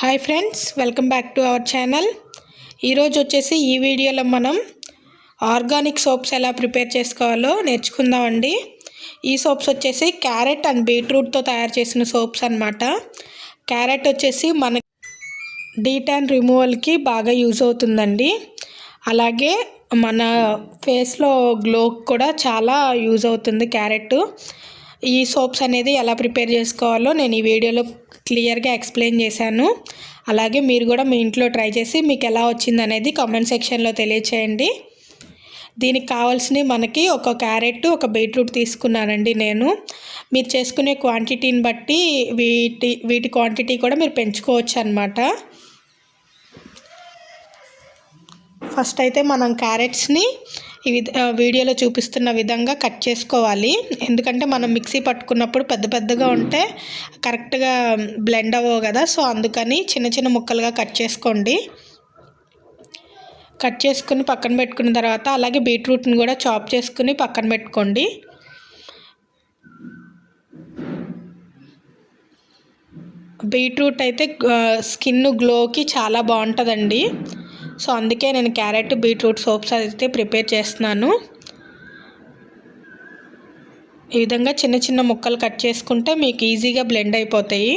Hi friends welcome back to our channel. ఈరోజు వచ్చేసి ఈ వీడియోలో మనం ఆర్గానిక్ సోప్స్ ఎలా ప్రిపేర్ చేసుకోవాలో నేర్చుకుందామండి. ఈ సోప్స్ వచ్చేసి క్యారెట్ అండ్ బీట్రూట్తో తయారు చేసిన సోప్స్ అనమాట క్యారెట్ వచ్చేసి మన డీటాన్ రిమూవల్కి బాగా యూజ్ అవుతుందండి. అలాగే మన ఫేస్లో గ్లో కూడా చాలా యూజ్ అవుతుంది క్యారెట్. ఈ సోప్స్ అనేది ఎలా ప్రిపేర్ చేసుకోవాలో నేను ఈ వీడియోలో క్లియర్గా ఎక్స్ప్లెయిన్ చేశాను. అలాగే మీరు కూడా మీ ఇంట్లో ట్రై చేసి మీకు ఎలా వచ్చింది అనేది కామెంట్ సెక్షన్లో తెలియచేయండి. దీనికి కావాల్సినవి మనకి ఒక క్యారెట్ ఒక బీట్రూట్ తీసుకున్నానండి నేను. మీరు చేసుకునే క్వాంటిటీని బట్టి వీటి వీటి క్వాంటిటీ కూడా మీరు పెంచుకోవచ్చు అనమాట ఫస్ట్ అయితే మనం క్యారెట్స్ని ఈ వీడియోలో చూపిస్తున్న విధంగా కట్ చేసుకోవాలి. ఎందుకంటే మనం మిక్సీ పట్టుకున్నప్పుడు పెద్ద పెద్దగా ఉంటే కరెక్ట్గా బ్లెండ్ అవ్వవు కదా. సో అందుకని చిన్న చిన్న ముక్కలుగా కట్ చేసుకోండి. కట్ చేసుకుని పక్కన పెట్టుకున్న తర్వాత అలాగే బీట్రూట్ని కూడా చాప్ చేసుకుని పక్కన పెట్టుకోండి. బీట్రూట్ అయితే స్కిన్ గ్లోకి చాలా బాగుంటుందండి. సో అందుకే నేను క్యారెట్ బీట్రూట్ సోప్స్ అయితే ప్రిపేర్ చేస్తున్నాను. ఈ విధంగా చిన్న చిన్న ముక్కలు కట్ చేసుకుంటే మీకు ఈజీగా బ్లెండ్ అయిపోతాయి.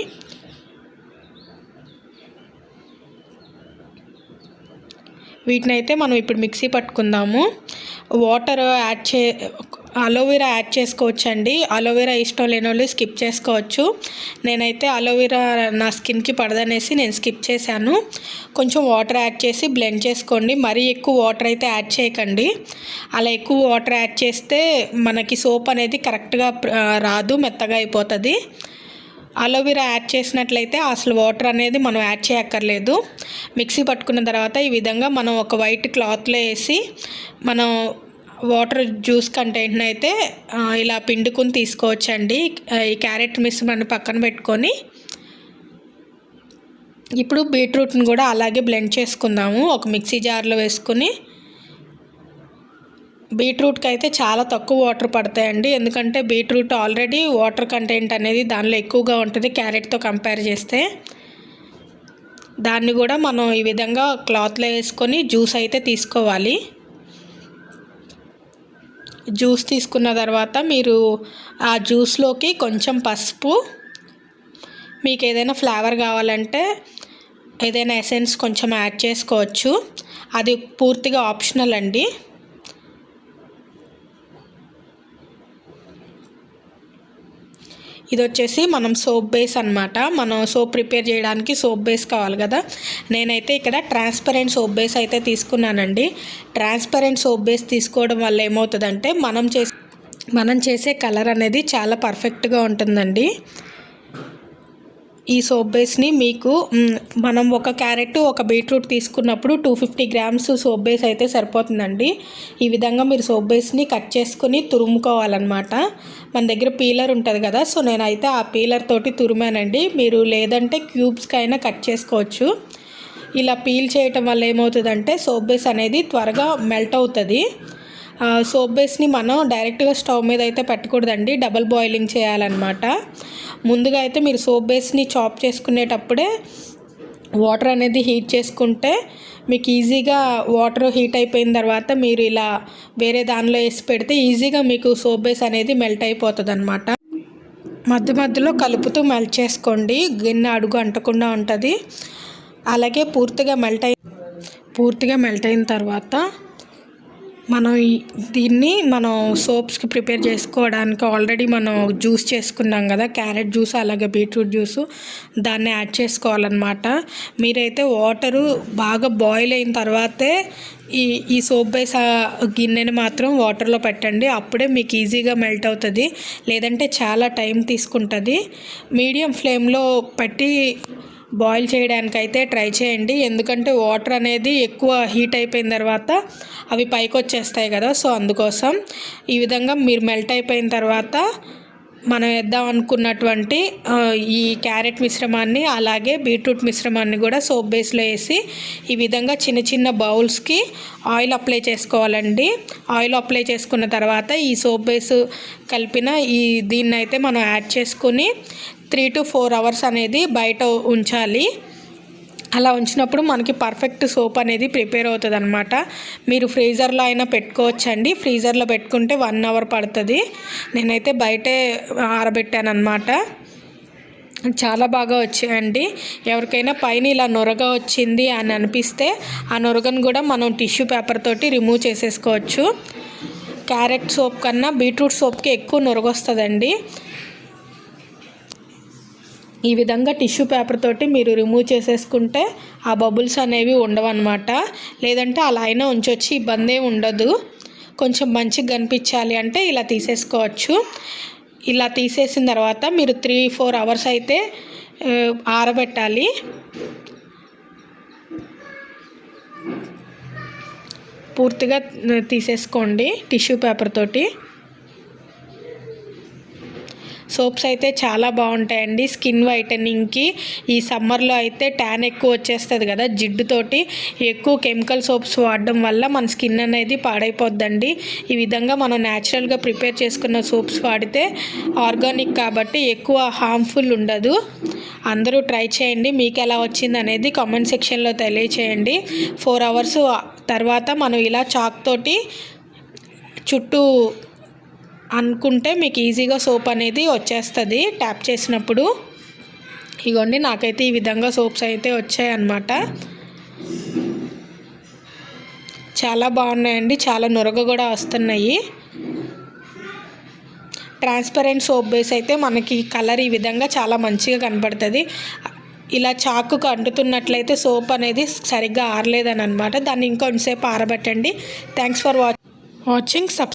వీటిని అయితే మనం ఇప్పుడు మిక్సీ పట్టుకుందాము. వాటర్ యాడ్ చే అలోవెరా యాడ్ చేసుకోవచ్చు అండి అలోవెరా ఇష్టం లేని వాళ్ళు స్కిప్ చేసుకోవచ్చు. నేనైతే అలోవెరా నా స్కిన్కి పడదనేసి నేను స్కిప్ చేశాను. కొంచెం వాటర్ యాడ్ చేసి బ్లెండ్ చేసుకోండి. మరీ ఎక్కువ వాటర్ అయితే యాడ్ చేయకండి. అలా ఎక్కువ వాటర్ యాడ్ చేస్తే మనకి సోప్ అనేది కరెక్ట్గా రాదు మెత్తగా అయిపోతుంది. అలోవెరా యాడ్ చేసినట్లయితే అసలు వాటర్ అనేది మనం యాడ్ చేయక్కర్లేదు. మిక్సీ పట్టుకున్న తర్వాత ఈ విధంగా మనం ఒక వైట్ క్లాత్లో వేసి మనం వాటర్ జ్యూస్ కంటెంట్ని అయితే ఇలా పిండుకుని తీసుకోవచ్చండి. ఈ క్యారెట్ మిశ్రమాన్ని పక్కన పెట్టుకొని. ఇప్పుడు బీట్రూట్ని కూడా అలాగే బ్లెండ్ చేసుకుందాము. ఒక మిక్సీ జార్లో వేసుకొని. బీట్రూట్కి అయితే చాలా తక్కువ వాటర్ పడతాయండి. ఎందుకంటే బీట్రూట్ ఆల్రెడీ వాటర్ కంటెంట్ అనేది దానిలో ఎక్కువగా ఉంటుంది క్యారెట్తో కంపేర్ చేస్తే. దాన్ని కూడా మనం ఈ విధంగా క్లాత్లో వేసుకొని జ్యూస్ అయితే తీసుకోవాలి. జ్యూస్ తీసుకున్న తర్వాత మీరు ఆ జ్యూస్లోకి కొంచెం పసుపు మీకు ఏదైనా ఫ్లేవర్ కావాలంటే ఏదైనా ఎసెన్స్ కొంచెం యాడ్ చేసుకోవచ్చు. అది పూర్తిగా ఆప్షనల్ అండి. ఇది వచ్చేసి మనం సోప్ బేస్ అనమాట మనం సోప్ ప్రిపేర్ చేయడానికి సోప్ బేస్ కావాలి కదా. నేనైతే ఇక్కడ ట్రాన్స్పరెంట్ సోప్ బేస్ అయితే తీసుకున్నానండి. ట్రాన్స్పరెంట్ సోప్ బేస్ తీసుకోవడం వల్ల ఏమవుతుందంటే మనం చేసే మనం చేసే కలర్ అనేది చాలా పర్ఫెక్ట్గా ఉంటుందండి. ఈ సోప్ బేస్ని మీకు మనం ఒక క్యారెట్ ఒక బీట్రూట్ తీసుకున్నప్పుడు two fifty grams soap base అయితే సరిపోతుందండి. ఈ విధంగా మీరు సోప్ బేస్ని కట్ చేసుకుని తురుముకోవాలన్నమాట. మన దగ్గర పీలర్ ఉంటుంది కదా సో నేనైతే ఆ పీలర్ తోటి తురిమానండి. మీరు లేదంటే క్యూబ్స్కి అయినా కట్ చేసుకోవచ్చు. ఇలా పీల్ చేయటం వల్ల ఏమవుతుందంటే సోప్ బేస్ అనేది త్వరగా మెల్ట్ అవుతుంది. సోప్ బేస్ని మనం డైరెక్ట్గా స్టవ్ మీద అయితే పెట్టకూడదండి. డబల్ బాయిలింగ్ చేయాలన్నమాట. ముందుగా అయితే మీరు సోప్ బేస్ని చాప్ చేసుకునేటప్పుడే వాటర్ అనేది హీట్ చేసుకుంటే మీకు ఈజీగా వాటర్ హీట్ అయిపోయిన తర్వాత మీరు ఇలా వేరే దానిలో వేసి పెడితే ఈజీగా మీకు సోప్ బేస్ అనేది మెల్ట్ అయిపోతుంది అనమాట మధ్య మధ్యలో కలుపుతూ మెల్ట్ చేసుకోండి. గిన్నె అడుగు అంటకుండా ఉంటుంది. అలాగే పూర్తిగా మెల్ట్ అయి పూర్తిగా మెల్ట్ అయిన తర్వాత మనం దీన్ని మనం సోప్స్కి ప్రిపేర్ చేసుకోవడానికి ఆల్రెడీ మనం జ్యూస్ చేసుకున్నాం కదా క్యారెట్ జ్యూస్ అలాగే బీట్రూట్ జ్యూస్ దాన్ని యాడ్ చేసుకోవాలన్నమాట. మీరైతే వాటరు బాగా బాయిల్ అయిన తర్వాతే ఈ ఈ సోప్ బేస్ గిన్నెని మాత్రం వాటర్లో పెట్టండి. అప్పుడే మీకు ఈజీగా మెల్ట్ అవుతుంది. లేదంటే చాలా టైం తీసుకుంటుంది. మీడియం ఫ్లేమ్లో పెట్టి బాయిల్ చేయడానికైతే ట్రై చేయండి. ఎందుకంటే వాటర్ అనేది ఎక్కువ హీట్ అయిపోయిన తర్వాత అవి పైకి వచ్చేస్తాయి కదా సో అందుకోసం ఈ విధంగా మీరు మెల్ట్ అయిపోయిన తర్వాత మనం వేద్దాం అనుకున్నటువంటి ఈ క్యారెట్ మిశ్రమాన్ని అలాగే బీట్రూట్ మిశ్రమాన్ని కూడా సోప్ బేస్లో వేసి ఈ విధంగా చిన్న చిన్న బౌల్స్కి ఆయిల్ అప్లై చేసుకోవాలండి. ఆయిల్ అప్లై చేసుకున్న తర్వాత ఈ సోప్ బేస్ కలిపిన ఈ దీన్ని అయితే మనం యాడ్ చేసుకుని త్రీ టు ఫోర్ అవర్స్ అనేది బయట ఉంచాలి. అలా ఉంచినప్పుడు మనకి పర్ఫెక్ట్ సోప్ అనేది ప్రిపేర్ అవుతుంది అనమాట మీరు ఫ్రీజర్లో అయినా పెట్టుకోవచ్చండి. ఫ్రీజర్లో పెట్టుకుంటే వన్ అవర్ పడుతుంది. నేనైతే బయటే ఆరబెట్టాను అనమాట చాలా బాగా వచ్చాయండి. ఎవరికైనా పైన ఇలా నొరగ వచ్చింది అని అనిపిస్తే ఆ నొరగను కూడా మనం టిష్యూ పేపర్ తోటి రిమూవ్ చేసేసుకోవచ్చు. క్యారెట్ సోప్ కన్నా బీట్రూట్ సోప్కి ఎక్కువ నొరగొస్తుందండి. ఈ విధంగా టిష్యూ పేపర్ తోటి మీరు రిమూవ్ చేసేసుకుంటే ఆ బబుల్స్ అనేవి ఉండవన్నమాట. లేదంటే అలా అయినా ఉంచొచ్చి ఇబ్బంది ఉండదు. కొంచెం మంచిగా కనిపించాలి అంటే ఇలా తీసేసుకోవచ్చు. ఇలా తీసేసిన తర్వాత మీరు త్రీ ఫోర్ అవర్స్ అయితే ఆరబెట్టాలి. పూర్తిగా తీసేసుకోండి టిష్యూ పేపర్ తోటి. సోప్స్ అయితే చాలా బాగుంటాయండి. స్కిన్ వైటనింగ్కి ఈ సమ్మర్లో అయితే ట్యాన్ ఎక్కువ వచ్చేస్తుంది కదా జిడ్డుతోటి ఎక్కువ కెమికల్ సోప్స్ వాడడం వల్ల మన స్కిన్ అనేది పాడైపోద్దండి. ఈ విధంగా మనం న్యాచురల్గా ప్రిపేర్ చేసుకున్న సోప్స్ వాడితే ఆర్గానిక్ కాబట్టి ఎక్కువ హార్మ్ఫుల్ ఉండదు. అందరూ ట్రై చేయండి. మీకు ఎలా వచ్చింది అనేది కామెంట్ సెక్షన్లో తెలియచేయండి. ఫోర్ అవర్స్ తర్వాత మనం ఇలా చాక్ తోటి చుట్టూ అనుకుంటే మీకు ఈజీగా సోప్ అనేది వచ్చేస్తుంది. ట్యాప్ చేసినప్పుడు. ఇగోండి నాకైతే ఈ విధంగా సోప్స్ అయితే వచ్చాయన్నమాట. చాలా బాగున్నాయండి. చాలా నురగ కూడా వస్తున్నాయి. ట్రాన్స్పరెంట్ సోప్ బేస్ అయితే మనకి కలర్ ఈ విధంగా చాలా మంచిగా కనపడుతుంది. ఇలా చాకుకు అంటుతున్నట్లయితే సోప్ అనేది సరిగ్గా ఆరలేదని అనమాట దాన్ని ఇంకొంతసేపు ఆరబెట్టండి. Thanks for watch watching. Sub